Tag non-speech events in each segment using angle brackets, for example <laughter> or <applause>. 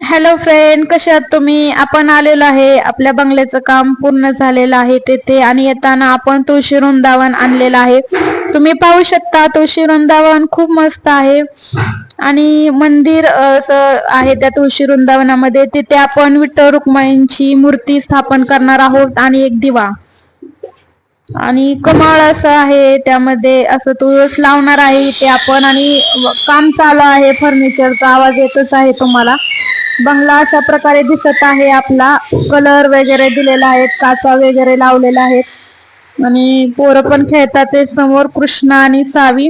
Hello friend कसे आहात तुम्ही? आपण आलेलो आहे. आपल्या बंगल्याचं काम पूर्ण झालेलं आहे तेथे आणि येताना आपण तुळशी वृंदावन आणलेलं आहे. तुम्ही पाहू शकता तुळशी वृंदावन खूप मस्त आहे. आणि मंदिर असं आहे त्या तुळशी वृंदावनामध्ये. तिथे आपण विठ्ठल रुक्माईंची मूर्ती स्थापन करणार आहोत आणि एक दिवा. आणि कमाळ असं आहे त्यामध्ये असं तुळस लावणार आहे इथे आपण. आणि काम चालू आहे फर्निचरचा आवाज येतच आहे तुम्हाला. बंगला अशा प्रकारे दिसत आहे. आपला कलर वगैरे दिलेला आहे. काचा वगैरे लावलेला आहेत आणि पोरं पण खेळतात. ते समोर कृष्ण आणि सावी.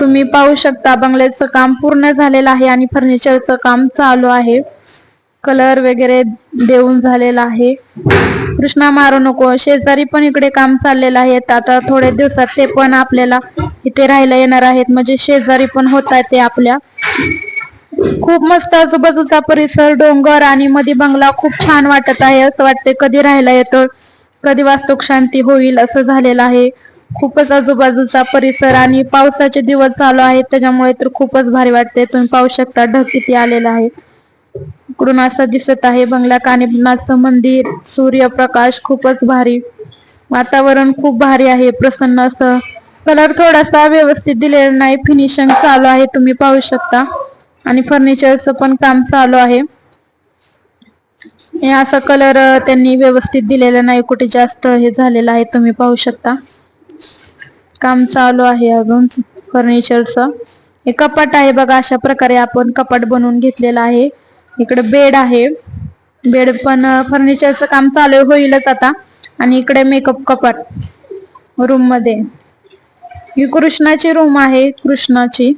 तुम्ही पाहू शकता बंगल्याचं काम पूर्ण झालेलं आहे आणि फर्निचरचं काम चालू आहे. कलर वगैरे देऊन झालेला आहे. कृष्णा मारू नको. शेजारी पण इकडे काम चाललेलं आहे. आता थोडे दिवसात ते पण आपल्याला इथे राहायला येणार आहेत. म्हणजे शेजारी पण होत आहेत ते आपल्या. खूप मस्त आजूबाजूचा परिसर डोंगर आणि मध्ये बंगला खूप छान वाटत आहे. असं वाटते कधी राहायला येतो कधी वास्तुक शांती होईल असं झालेलं आहे. खूपच आजूबाजूचा परिसर आणि पावसाचे दिवस चालू आहेत त्याच्यामुळे तर खूपच भारी वाटते तुम्ही पाहू शकता ढग किती आलेला आहे. इकडून असं दिसत आहे बंगला कानिपनाथचं मंदिर सूर्यप्रकाश खूपच भारी. वातावरण खूप भारी आहे प्रसन्न असं. कलर थोडासा व्यवस्थित दिलेला नाही फिनिशिंग चालू आहे तुम्ही पाहू शकता. आणि फर्निचरचं पण काम चालू आहे. हे असं कलर त्यांनी व्यवस्थित दिलेला नाही. कुठे जास्त हे झालेलं आहे तुम्ही पाहू शकता. काम चालू आहे अजून फर्निचरचं हे कपाट आहे बघा अशा प्रकारे आपण कपाट बनवून घेतलेलं आहे. इकडे बेड आहे. बेड पण फर्निचरचं काम चालू होईलच आता. आणि इकडे मेकअप कपाट रूममध्ये. ही कृष्णाची रूम आहे कृष्णाची.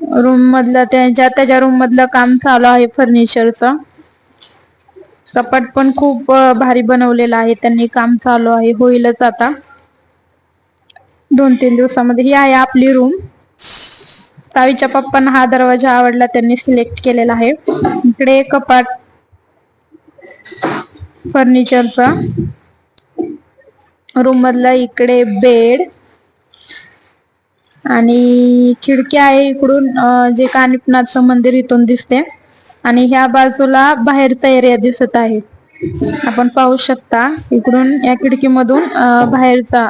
रूम मधलं त्यांच्या त्याच्या रूम मधलं काम चालू आहे फर्निचरचं कपाट पण खूप भारी बनवलेलं आहे. त्यांनी काम चालू आहे. होईलच आता. दोन तीन दिवसामध्ये. ही आहे आपली रूम ताईच्या पप्पांना हा दरवाजा आवडला. त्यांनी सिलेक्ट केलेला आहे. इकडे कपाट फर्निचरचा रूम मधला इकडे बेड आणि खिडकी आहे इकडून जे कानिपनाथचं मंदिर इथून दिसते. आणि ह्या बाजूला बाहेरचा एरिया दिसत आहे आपण पाहू शकता इकडून या खिडकीमधून बाहेरचा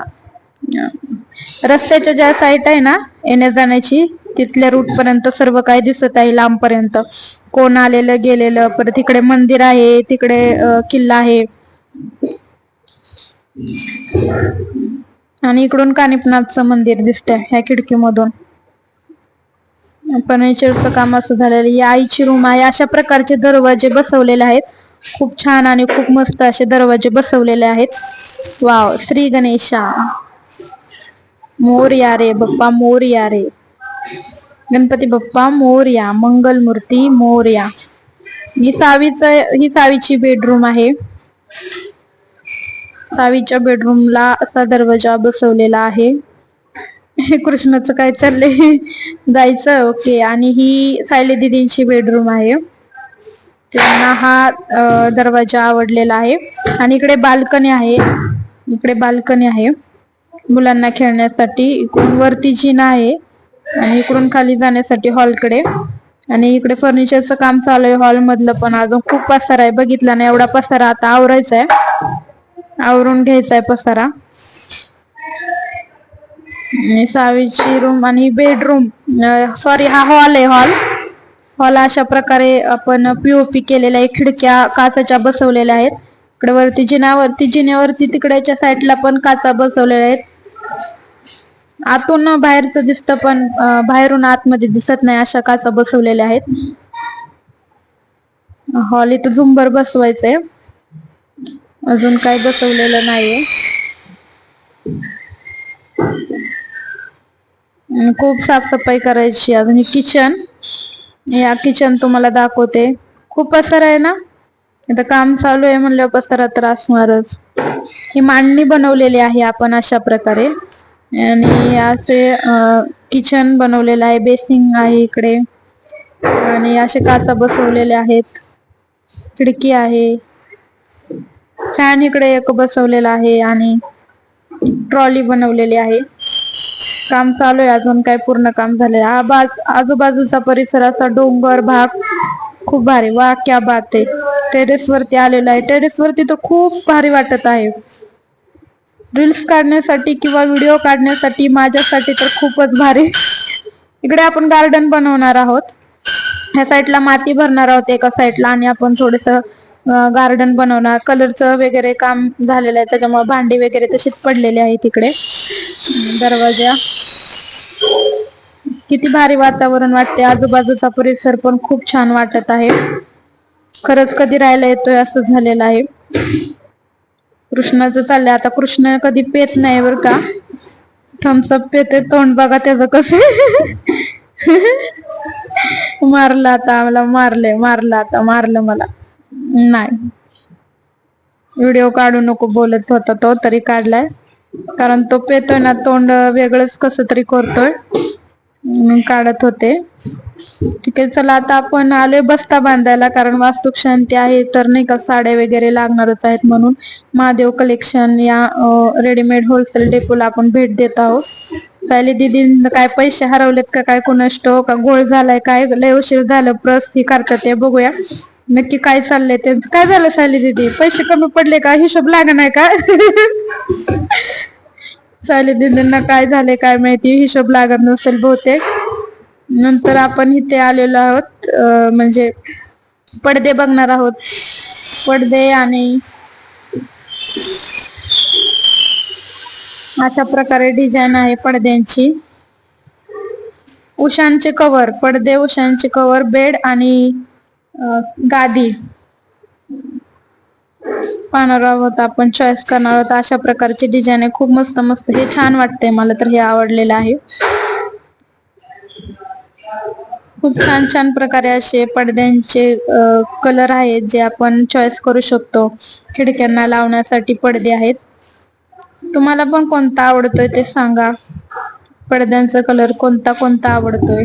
रस्त्याच्या ज्या साईट आहे ना येण्या जाण्याची तिथल्या रूट पर्यंत सर्व काही दिसत आहे लांब पर्यंत कोण आलेलं गेलेलं परत इकडे मंदिर आहे तिकडे किल्ला आहे. आणि इकडून कानिपनाथचं मंदिर दिसतंय ह्या खिडकीमधून. फर्निचरचं काम असं झालेलं आहे. ही आईची रूम आहे. अशा प्रकारचे दरवाजे बसवलेले आहेत. खूप छान आणि खूप मस्त असे दरवाजे बसवलेले आहेत. वाव श्री गणेशा. मोरया रे बाप्पा मोरया रे. गणपती बाप्पा मोरया मंगल मूर्ती मोरया ही सावीच ही सावीची बेडरूम आहे. सावीच्या बेडरूमला असा दरवाजा बसवलेला आहे. हे कृष्णाचं काय चाललंय? <laughs> जायचं? ओके आणि ही सायली दिदींची बेडरूम आहे. त्यांना हा दरवाजा आवडलेला आहे. आणि इकडे बाल्कनी आहे. इकडे बाल्कनी आहे. मुलांना खेळण्यासाठी. इकडून वरती जिना आहे. आणि इकडून खाली जाण्यासाठी हॉलकडे. आणि इकडे फर्निचरचं काम चालू आहे. हॉल मधलं पण अजून खूप पसारा आहे. बघितला ना एवढा पसारा आता आवरायचा आहे. आवरून घ्यायचा आहे पसारा. आणि सावीची रूम आणि बेडरूम सॉरी हा हॉल आहे हॉल हॉल अशा प्रकारे आपण पीओपी केलेल्या आहे खिडक्या काचाच्या बसवलेल्या आहेत. इकडे वरती जिन्यावरती जिन्यावरती तिकडेच्या साईडला पण काचा बसवलेल्या आहेत. आतून बाहेरचं दिसतं पण बाहेरून आतमध्ये दिसत नाही अशा काचा बसवलेल्या आहेत. हॉल इथं झुंबर बसवायचंय. अजून काही बसवलेलं नाहीये. खूप साफसफाई करायची अजून हे किचन या किचन तुम्हाला दाखवते. खूप पसर आहे ना? इथं काम चालू आहे म्हणल्यावर पसारा तर असणारच ही मांडणी बनवलेली आहे आपण अशा प्रकारे. आणि असे किचन बनवलेलं आहे. बेसिंग आहे इकडे. आणि असे काचा बसवलेले आहेत. खिडकी आहे. फॅन इकडे एक बसवलेला आहे आणि ट्रॉली बनवलेली आहे. काम चालू आहे अजून काय पूर्ण काम झालंय. आबाज आजूबाजूचा परिसर असा डोंगर भाग खूप भारी. वा क्या बात आहे. टेरेस वरती आलेला आहे. टेरेस वरती तर खूप भारी वाटत आहे. रील्स काढण्यासाठी किंवा व्हिडिओ काढण्यासाठी माझ्यासाठी तर खूपच भारी. इकडे आपण गार्डन बनवणार आहोत. ह्या साईडला माती भरणार आहोत एका साईडला आणि आपण थोडस गार्डन बनवणार कलरचं वगैरे काम झालेलं आहे त्याच्यामुळे भांडी वगैरे तशीच पडलेली आहे तिकडे दरवाजा. किती भारी वातावरण वाटते आजूबाजूचा परिसर पण खूप छान वाटत आहे. खरंच कधी राहायला येतोय असं झालेलं आहे. कृष्णाचं चाललंय. आता कृष्ण कधी पेत नाही बर का. थम्सअप पेते तोंड बघा त्याचं कसं. मारलं आता मला मारलंय मारलं आता मारलं मला. नाही. व्हिडिओ काढू नको बोलत होता तो तरी काढलाय. कारण तो पेतोय ना तोंड वेगळंच कसं तरी करतोय. काढत होते. ठीक आहे चला आता आपण आलोय बस्ता बांधायला कारण वास्तुक शांती आहे तर नाही का साड्या वगैरे लागणारच आहेत म्हणून. महादेव कलेक्शन या रेडीमेड होलसेल डेपोला आपण भेट देत आहोत. सायली दिदी काय पैसे हरवलेत का काय कोणाष्टो का गोळ झालाय काय लय उशीर झालं प्रस ही करतात ते बघूया. नक्की काय चाललंय ते काय झालं सायली दिदी? पैसे कमी पडले का? हिशोब लागणार का? <laughs> सायली दिदींना काय झाले काय माहिती हिशोब लागत नसेल बहुतेक. नंतर आपण इथे आलेलो आहोत म्हणजे पडदे बघणार आहोत. पडदे आणि अशा प्रकारे डिझाईन आहे पडद्यांची. उशांचे कवर पडदे उशांचे कवर बेड आणि गादी. पाहणार आहोत आपण चॉईस करणार आहोत. अशा प्रकारचे डिझाईन आहे. खूप मस्त मस्त. हे छान वाटते मला तर हे आवडलेलं आहे. खूप छान छान प्रकारे असे पडद्यांचे कलर आहेत जे आपण चॉईस करू शकतो. खिडक्यांना लावण्यासाठी पडदे आहेत. तुम्हाला पण कोणता आवडतोय ते सांगा. पडद्यांचा कलर कोणता कोणता आवडतोय?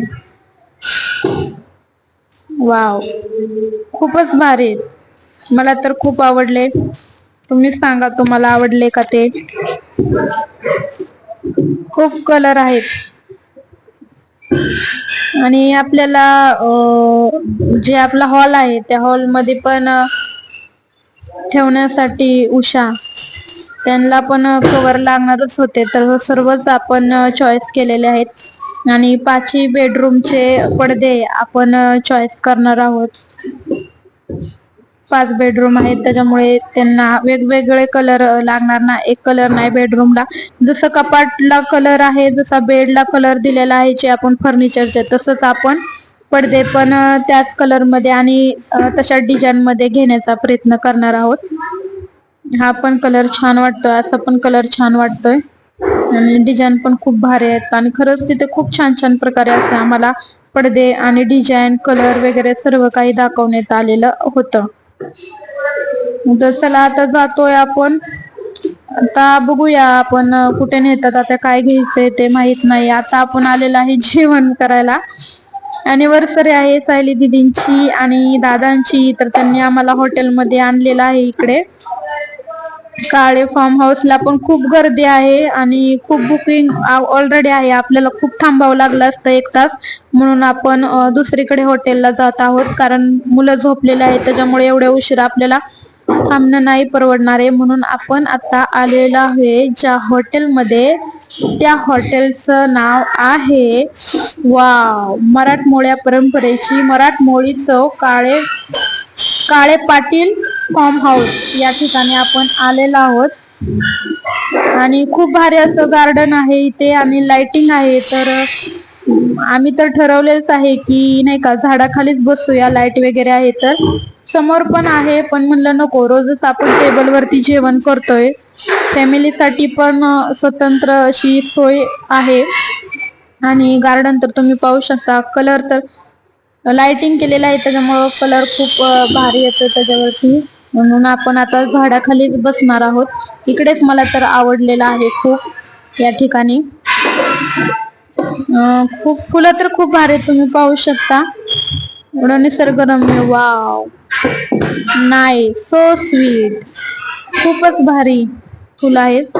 वाव खूपच भारी. मला तर खूप आवडले. तुम्ही सांगा तुम्हाला आवडले का ते? खूप कलर आहेत. आणि आपल्याला जे आपला हॉल आहे त्या हॉलमध्ये पण ठेवण्यासाठी उषा. त्यांना पण कवर लागणारच होते. तर हो, सर्वच आपण चॉईस केलेले आहेत. आणि पाचही बेडरूमचे पडदे आपण चॉईस करणार आहोत. पाच बेडरूम आहेत. त्याच्यामुळे त्यांना वेगवेगळे कलर लागणार ना. एक कलर नाही बेडरूमला जसं कपाटला कलर आहे जसा बेडला कलर दिलेला आहे जे आपण फर्निचरचे तसंच आपण पडदे पण त्याच कलरमध्ये आणि तशा डिझाईन मध्ये घेण्याचा प्रयत्न करणार आहोत. हा पण कलर छान वाटतोय असा पण कलर छान वाटतोय. आणि डिझाईन पण खूप भारी आहेत. आणि खरंच तिथे खूप छान छान प्रकारे असे आम्हाला पडदे आणि डिझाईन कलर वगैरे सर्व काही दाखवण्यात आलेलं होतं. तर चला आता जातोय आपण. आता बघूया आपण कुठे नेतात आता काय घ्यायचंय ते माहीत नाही. आता आपण आलेलं आहे जेवण करायला. अॅनिव्हर्सरी आहे सायली दिदींची आणि दादांची तर त्यांनी आम्हाला हॉटेलमध्ये आणलेलं आहे इकडे. काळे फार्म हाऊसला पण खूप गर्दी आहे आणि खूप बुकिंग ऑलरेडी आहे. आपल्याला खूप थांबावं लागलं असतं एक तास. म्हणून आपण दुसरीकडे हॉटेलला जात आहोत. कारण मुलं झोपलेले आहेत. त्याच्यामुळे एवढ्या उशीर आपल्याला थांबणं नाही परवडणार आहे. म्हणून आपण आता आलेलो आहे ज्या हॉटेलमध्ये त्या हॉटेलचं नाव आहे वा मराठमोळ्या परंपरेची मराठमोळी चव काळे काळे पाटील फार्म हाऊस या ठिकाणी आपण आलेलो आहोत. आणि खूप भारी असं गार्डन आहे. इथे आणि लाइटिंग आहे. तर आम्ही तर ठरवलेच आहे की नाही का झाडाखालीच बसूया. लाइट वगैरे आहे तर. समोर पण आहे पण म्हणलं नको. रोजच आपण टेबलवरती जेवण करतोय. फॅमिलीसाठी पण स्वतंत्र अशी सोय आहे. आणि गार्डन तर तुम्ही पाहू शकता. कलर तर लाइटिंग केलेला आहे. त्याच्यामुळं कलर खूप भारी येतो त्याच्यावरती. म्हणून आपण आता झाडाखाली बसणार आहोत. इकडेच मला तर आवडलेलं आहे खूप या ठिकाणी. खूप फुलं तर खूप भारी आहेत, तुम्ही पाहू शकता. एवढं निसर्गरम्य वाव. नाही सो स्वीट खूपच भारी फुलं आहेत.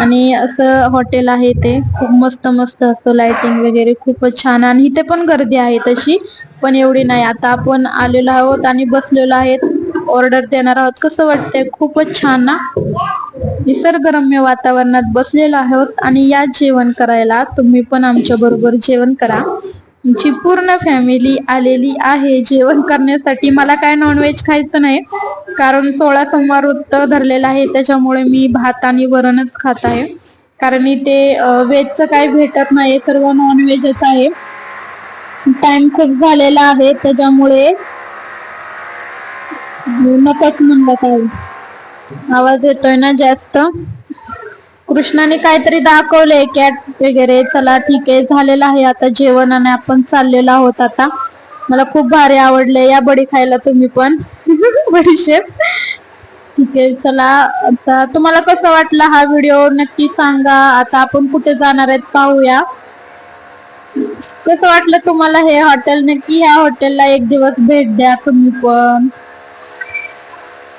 आणि असं हॉटेल आहे ते खूप मस्त मस्त असं लाइटिंग वगैरे खूपच छान आणि इथे पण गर्दी आहे तशी पण एवढी नाही. आता आपण आलेलो आहोत आणि बसलेलो आहेत. ऑर्डर देणार आहोत. कसं वाटतंय? खूपच छान ना? निसर्गरम्य वातावरणात बसलेलो आहोत आणि या जेवण करायला तुम्ही पण आमच्या बरोबर जेवण करा. आमची पूर्ण फॅमिली आलेली आहे जेवण करण्यासाठी. मला काय नॉनव्हेज खायचं नाही. कारण सोळा सोमवार व्रत धरलेलं आहे. त्याच्यामुळे मी भात आणि वरणच खात आहे. कारण इथे व्हेजचं काही भेटत नाही. सर्व नॉनव्हेजच आहे. टाइम खूप झालेला आहे. त्याच्यामुळे हो, नकोच म्हणलं काय आवाज येतोय ना जास्त? कृष्णाने काहीतरी दाखवलंय कॅट वगैरे. चला ठीक आहे झालेलं आहे आता जेवण आणि आपण चाललेलो आहोत आता. मला खूप भारी आवडले या बडी खायला तुम्ही पण. <laughs> बडीशेप ठीक आहे चला. आता तुम्हाला कसं वाटलं हा व्हिडिओ नक्की सांगा. आता आपण कुठे जाणार आहेत पाहूया. कसं वाटलं तुम्हाला हे हॉटेल नक्की ह्या हॉटेलला एक दिवस भेट द्या तुम्ही पण.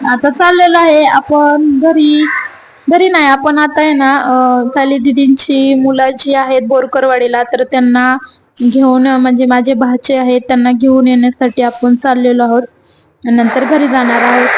आता चाललेलं आहे. आपण घरी घरी नाही. आपण आता आहे ना चाली दिदींची मुलं जी आहेत बोरकरवाडीला. तर त्यांना घेऊन म्हणजे माझे भाचे आहेत त्यांना घेऊन येण्यासाठी आपण चाललेलो आहोत. नंतर घरी जाणार आहोत.